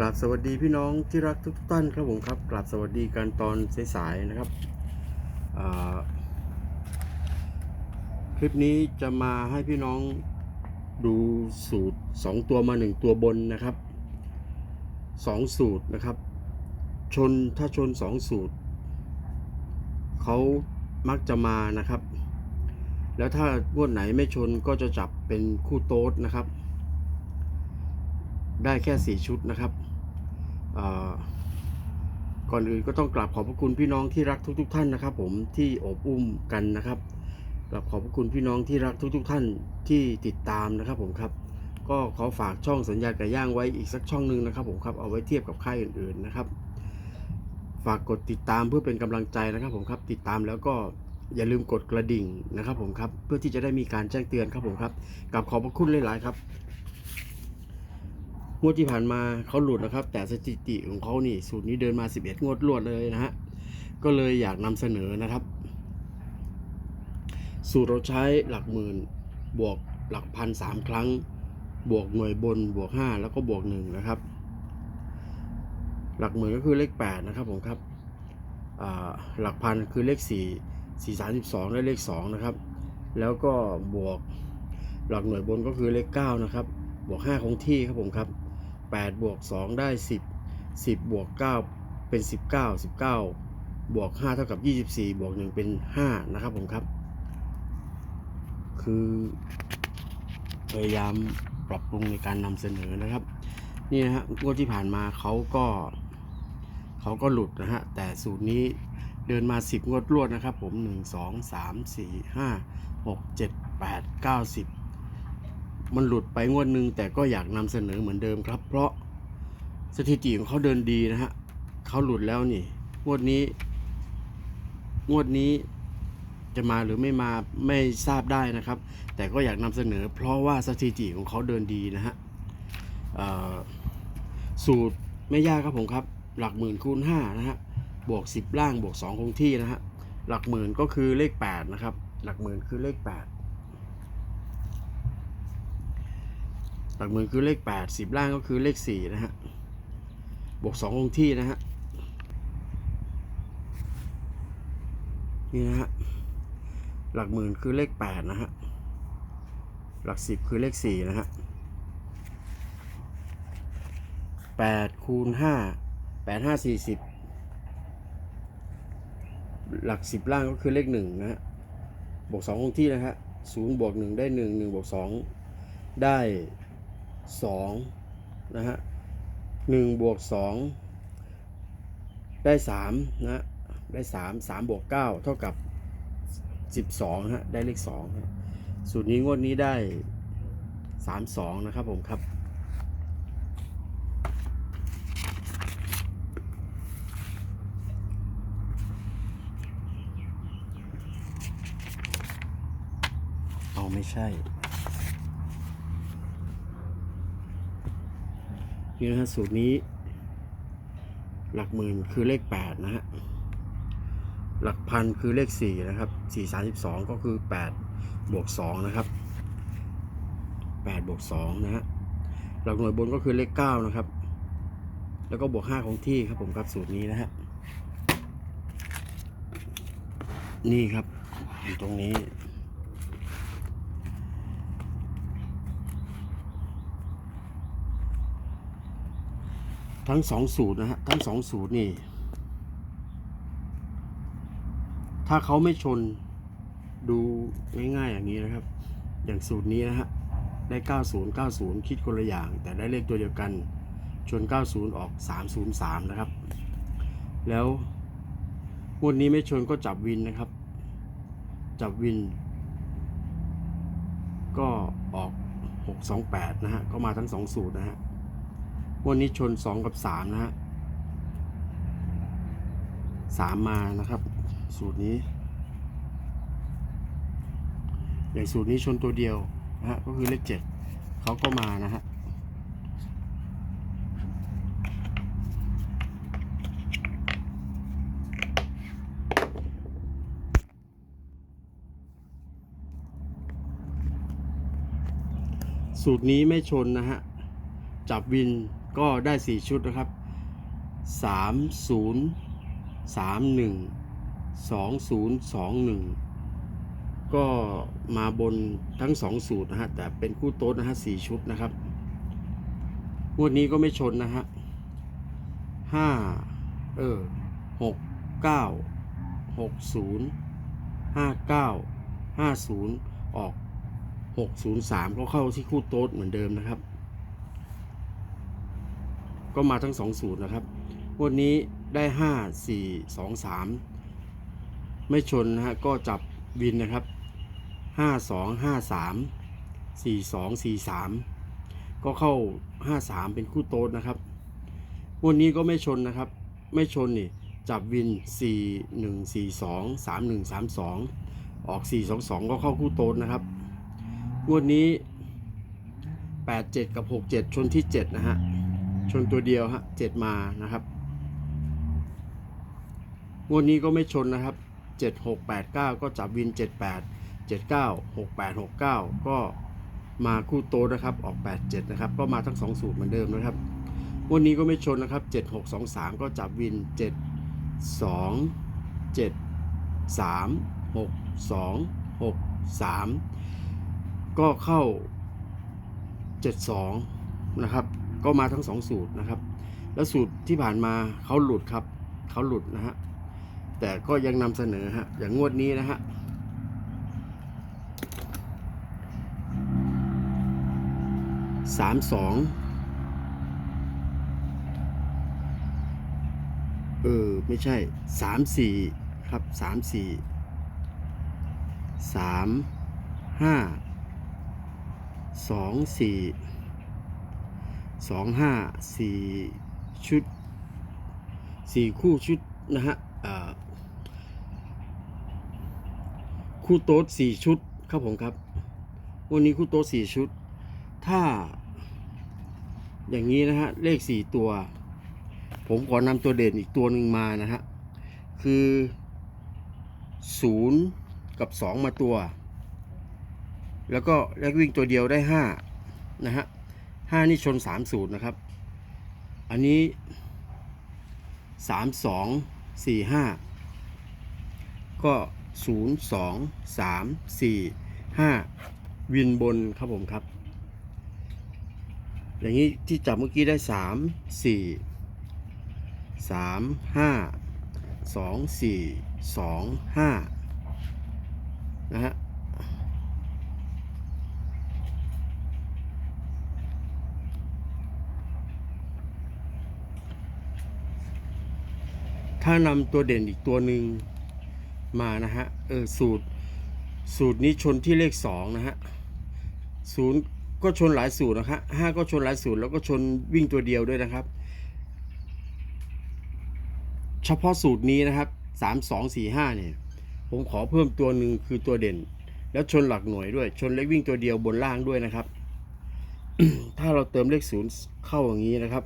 กราบสวัสดีพี่น้องที่รักทุกท่านครับผมครับกราบสวัสดีกันตอนสายๆนะครับ คลิปนี้จะมาให้พี่น้องดูสูตร 2 ตัวมา 1 ตัวบนนะครับ 2 สูตรนะครับ ชนถ้าชน 2 สูตร เขามักจะมานะครับ แล้วถ้างวดไหนไม่ชนก็จะจับเป็นคู่โต๊ดนะครับได้แค่ 4 ชุดนะครับ ก่อนอื่นก็ต้องกราบขอบพระคุณพี่น้องที่รักทุกๆท่านนะครับ ผมที่โอบอุ้มกันนะครับกราบขอบพระคุณพี่น้องที่รักทุกๆท่านที่ติดตามนะครับผมครับ ก็ขอฝากช่องสัญญาไก่ย่างไว้อีกสักช่องหนึ่งนะครับ ผมครับเอาไว้เทียบกับค่ายอื่นๆนะครับ ฝากกดติดตามเพื่อเป็นกำลังใจนะครับ ผมครับติดตามแล้วก็อย่าลืมกดกระดิ่งนะครับ ผมครับเพื่อที่จะได้มีการแจ้งเตือนครับผมครับกับขอบพระคุณหลายๆครับ งวดที่ผ่านมาเขาหลุดนะครับ แต่สถิติของเขานี่สูตรนี้เดินมา 11 งวดรวดเลยนะฮะก็เลยอยากนำเสนอนะครับ สูตรเราใช้หลักหมื่นบวกหลักพันสามครั้ง บวกหน่วยบนบวก 5 แล้วก็บวก1นะครับ หลักหมื่นก็คือเลข 8 นะครับผมครับหลักพันคือเลข 4 4 32และเลข 2 นะครับ แล้วก็บวกหลักหน่วยบนก็คือเลข 9 นะครับ บวก 5 คงที่ครับผมครับ 8 บวก 2 ได้ 10 10 บวก 9 เป็น 19 19 บวก 5 เท่ากับ 24 บวก 1 เป็น 5 นะครับผมครับ คือพยายามปรับปรุงในการนำเสนอนะครับ นี่นะฮะงวดที่ผ่านมาเขาก็เขาก็หลุดนะฮะ แต่สูตรนี้เดินมา 10 งวดรวดนะครับผม 1 2 3 4 5 6 7 8 9 10 มันหลุดไปงวดหนึ่งแต่ก็อยากนำเสนอเหมือนเดิมครับ เพราะสถิติของเขาเดินดีนะฮะเขาหลุดแล้วนี่ งวดนี้ งวดนี้จะมาหรือไม่มาไม่ทราบได้นะครับ แต่ก็อยากนำเสนอ เพราะว่าสถิติของเขาเดินดีนะฮะสูตรไม่ยากครับผมครับ หลักหมื่นคูณ5นะฮะบวก10ล่างบวก2คงที่นะฮะหลักหมื่นก็คือเลข8นะครับ หลักหมื่นคือเลข8 หลักหมื่นคือเลข 8 10 ล่างก็คือเลข 4 นะฮะ บวก2คงที่นะฮะ นี่นะฮะ หลักหมื่นคือเลข 8 นะฮะ หลัก 10 คือเลข 4 นะฮะ8คูณ5 8 5 40 หลัก 10 ล่างก็คือเลข 1 นะฮะ บวก 2 คงที่นะฮะ0บวก 1 ได้ 1 1บวก 2 ได้ 2นะฮะ1บวก2ได้3นะฮะได้3 3บวก9เท่ากับ 12ฮะได้เลข2ฮะสูตรนี้งวดนี้ได้ 32 นะครับผมครับเอาไม่ใช่ นี่นะฮะสูตรนี้ หลักหมื่นคือเลข8นะฮะหลักพันคือเลข4นะครับ4 32ก็คือ8บวก2นะครับ8บวก2นะฮะหลักหน่วยบนก็คือเลข9นะครับ แล้วก็บวก5ของที่ครับผมครับสูตรนี้นะฮะนี่ครับ อยู่ตรงนี้ ทั้งสองสูตรนะฮะทั้งสองสูตรนี่ ถ้าเขาไม่ชนดูง่ายๆอย่างนี้นะครับ อย่างสูตรนี้นะฮะได้ 90 90 คิดคนละอย่าง แต่ได้เลขตัวเดียวกัน ชน 90 ออก 303 นะครับ แล้วงวดนี้ไม่ชนก็จับวินนะครับ จับวิน ก็ออก 628 นะฮะ ก็มาทั้งสองสูตรนะฮะ วันนี้ชน2กับ3นะฮะ3มมานะครับ สูตรนี้อย่างสูตรนี้ชนตัวเดียวนะฮะก็คือเลข7เขาก็มานะฮะสูตรนี้ไม่ชนนะฮะ จับวิน ก็ได้สี่ชุดนะครับสามศูนย์สามหนึ่งสองศูนย์สองหนึ่งก็มาบนทั้งสองสูตรนะฮะ แต่เป็นคู่โต๊ดนะฮะสี่ชุดนะครับงวดนี้ก็ไม่ชนนะฮะห้าเออหกเก้าหกศูนย์ห้าเก้าห้าศูนย์ออกหกศูนย์สามก็เข้าที่คู่โต๊ดเหมือนเดิมนะครับ ก็มาทั้งสองสูตรนะครับงวดนี้ได้ห้าสี่สองสามไม่ชนนะฮะก็จับวินนะครับห้าสองห้าสามสี่สองสี่สามก็เข้าห้าสามเป็นคู่โต๊ดนะครับงวดนี้ก็ไม่ชนนะครับ ไม่ชนนี่จับวินสี่หนึ่งสี่สองสามหนึ่งสามสองออกสี่สองสองก็เข้าคู่โต๊ดนะครับงวดนี้แปดเจ็ดกับหกเจ็ดชนที่เจ็ดนะฮะ ชนตัวเดียวฮะเจ็ดมานะครับ งวดนี้ก็ไม่ชนนะครับเจ็ดหกแปดเก้าก็จับวินเจ็ดแปดเจ็ดเก้าหกแปดหกเก้าก็มาคู่โตะนะครับออกแปดเจ็ดนะครับ ก็มาทั้งสองสูตรเหมือนเดิมนะครับงวดนี้ก็ไม่ชนนะครับเจ็ดหกสองสามก็จับวินเจ็ดสองเจ็ดสามหกสองหกสามก็เข้าเจ็ดสองนะครับ ก็มาทั้งสองสูตรนะครับ แล้วสูตรที่ผ่านมาเขาหลุดครับเขาหลุดนะฮะแต่ก็ยังนำเสนอฮะอย่างงวดนี้นะฮะสามสองเออ ไม่ใช่สามสี่ครับสามสี่สามห้าสองสี่ สองห้าสี่ชุดสี่คู่ชุดนะฮะคู่โต๊ดสี่ชุดครับผมครับ วันนี้คู่โต๊ดสี่ชุด ถ้า อย่างนี้นะฮะ เลขสี่ตัว ผมขอนำตัวเด่นอีกตัวหนึ่งมานะฮะ คือศูนย์กับสองมาตัว แล้วก็เลขวิ่งตัวเดียวได้ห้านะฮะ ห้านี่ชนสามสูตรนะครับ อันนี้สามสองสี่ห้าก็ศูนย์สองสามสี่ห้าวินบนครับผมครับ อย่างนี้ที่จับเมื่อกี้ได้สามสี่สามห้าสองสี่สองห้านะฮะ ถ้านำตัวเด่นอีกตัวหนึ่งมานะฮะเออสูตรสูตรนี้ชนที่เลขสองนะฮะศูนย์ก็ชนหลายสูตรนะฮะห้าก็ชนหลายสูตรแล้วก็ชนวิ่งตัวเดียวด้วยนะครับ เฉพาะสูตรนี้นะครับสามสองสี่ห้าเนี่ยผมขอเพิ่มตัวหนึ่งคือตัวเด่น แล้วชนหลักหน่วยด้วย ชนเลขวิ่งตัวเดียวบนล่างด้วยนะครับ ถ้าเราเติมเลขศูนย์เข้าอย่างนี้นะครับ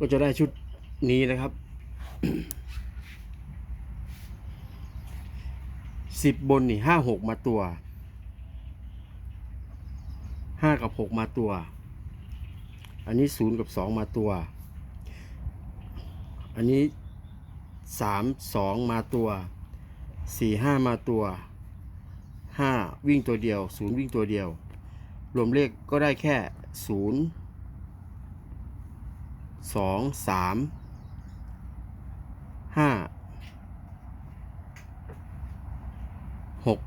ก็จะได้ชุด นี้นะครับสิบบนนี่ห้าหกมาตัวห้ากับหกมาตัว อันนี้ศูนย์กับสองมาตัว อันนี้สามสองมาตัวสี่ห้ามาตัวห้าวิ่งตัวเดียวศูนย์วิ่งตัวเดียว รวมเลขก็ได้แค่ศูนย์สองสามห้าหก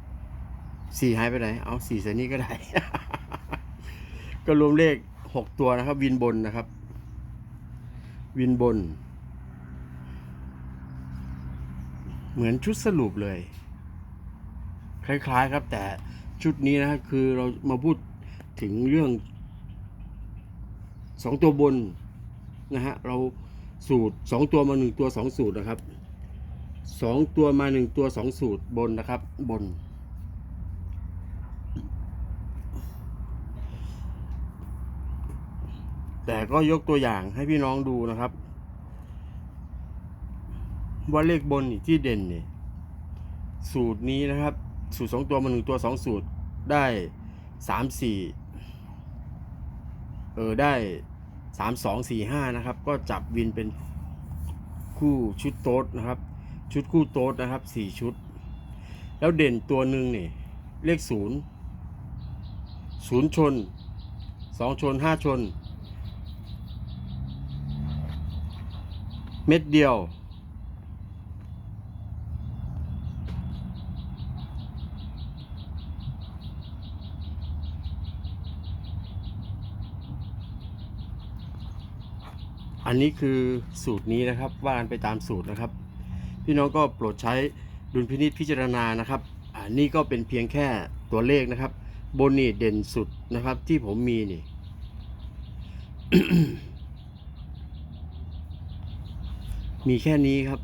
สี่หายไปไหน เอาสี่ใส่นี่ก็ได้ ก็รวมเลขหกตัวนะครับ วินบนนะครับ วินบน เหมือนชุดสรุปเลย คล้าย ๆครับ แต่ชุดนี้นะค,คือเรามาพูดถึงเรื่องสองตัวบนนะฮะเราสูตรสองตัวมาหนึ่งตัวสองสูตรนะครับสองตัวมาหนึ่งตัวสองสูตรบนนะครับบน แต่ก็ยกตัวอย่างให้พี่น้องดูนะครับ ว่าเลขบนที่เด่นนี่สูตรนี้นะครับ สูตรสองตัวมาหนึ่งตัวสองสูตรได้สามสี่เอออได้สามสองสี่ห้านะครับ ก็จับวินเป็นคู่ชุดโต๊ดนะครับ ชุดคู่โต๊ดนะครับสี่ชุด แล้วเด่นตัวหนึ่งนี่เลขศูนย์ศูนย์ชนสองชนห้าชน เม็ดเดียว อันนี้คือสูตรนี้นะครับว่ากันไปตามสูตรนะครับ พี่น้องก็โปรดใช้ดุลพินิษพิจารณานะครับอันนี้ก็เป็นเพียงแค่ตัวเลขนะครับ บนนี่เด่นสุดนะครับที่ผมมีนี่ มีแค่นี้ครับ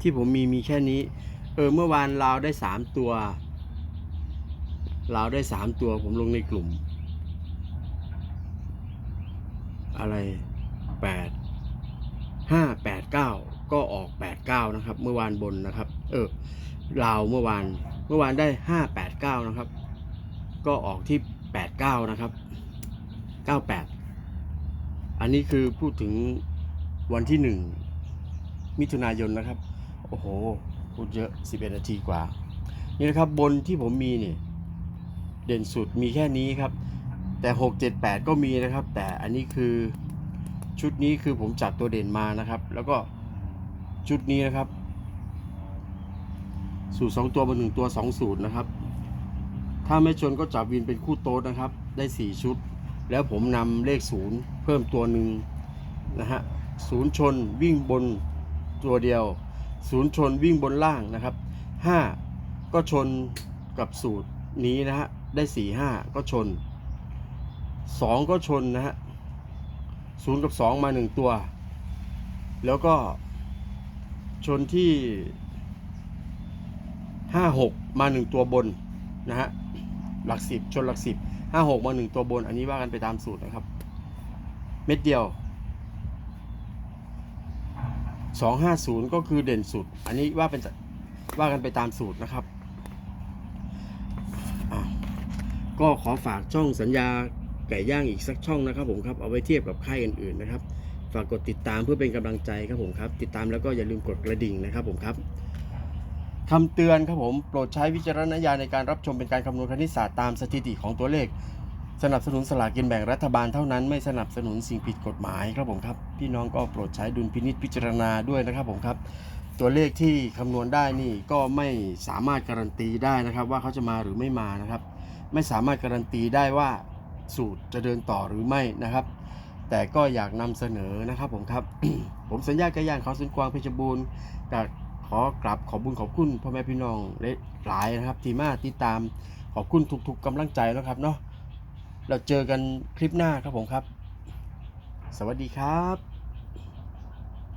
ที่ผมมีมีแค่นี้ เออเมื่อวานลาได้สามตัวลาได้สามตัวผมลงในกลุ่ม อะไรแปดห้าแปดเก้าก็ออกแปดเก้านะครับ เมื่อวานบนนะครับ เออลาเมื่อวานเมื่อวานได้ห้าแปดเก้านะครับ ก็ออกที่แปดเก้านะครับเก้าแปด อันนี้คือพูดถึงวันที่หนึ่งมิถุนายนนะครับ โอ้โห พูดเยอะ 11 นาทีกว่า นี่นะครับบนที่ผมมีเนี่ยเด่นสุดมีแค่นี้ครับ แต่ 6 7 8 ก็มีนะครับ แต่อันนี้คือชุดนี้คือผมจัดตัวเด่นมานะครับ แล้วก็ชุดนี้นะครับ สูตร2ตัวบนหนึ่งตัว2สูตรนะครับ ถ้าไม่ชนก็จับวินเป็นคู่โต๊ดนะครับ ได้4ชุด แล้วผมนำเลขศูนย์เพิ่มตัวหนึ่งนะฮะศูนย์ชนวิ่งบนตัวเดียว ศูนย์ชนวิ่งบนล่างนะครับห้าก็ชนกับสูตรนี้นะฮะได้สี่ห้าก็ชนสองก็ชนนะฮะศูนย์กับสองมาหนึ่งตัว แล้วก็ชนที่ห้าหกมาหนึ่งตัวบนนะฮะหลักสิบชนหลักสิบ ห้าหกมาหนึ่งตัวบน อันนี้ว่ากันไปตามสูตรนะครับ เม็ดเดียว250ก็คือเด่นสุด อันนี้ว่าเป็นว่ากันไปตามสูตรนะครับ ก็ขอฝากช่องสัญญาไก่ย่างอีกสักช่องนะครับผมครับ เอาไว้เทียบกับค่ายอื่นๆนะครับ ฝากกดติดตามเพื่อเป็นกำลังใจครับผมครับ ติดตามแล้วก็อย่าลืมกดกระดิ่งนะครับผมครับ คำเตือนครับผมโปรดใช้วิจารณญาณในการรับชมเป็นการคำนวณคณิตศาสตร์ตามสถิติของตัวเลข สนับสนุนสลากกินแบ่งรัฐบาลเท่านั้นไม่สนับสนุนสิ่งผิดกฎหมายครับผมครับ พี่น้องก็โปรดใช้ดุลพินิษพิจารณาด้วยนะครับผมครับ ตัวเลขที่คำนวณได้นี่ก็ไม่สามารถการันตีได้นะครับ ว่าเขาจะมาหรือไม่มานะครับ ไม่สามารถการันตีได้ว่าสูตรจะเดินต่อหรือไม่นะครับแต่ก็อยากนำเสนอนะครับผมครับ ผมสัญญาไก่ย่างเขาสุนกวางเพชรบูรณ์กับข อกราบขอบบุญขอบคุณพ่อแม่พี่น้องหลายนะครับ ที่มาติดตามขอบคุณทุกๆกำลังใจนะครับเนาะเราเจอกันคลิปหน้าครับผมครับ สวัสดีครับ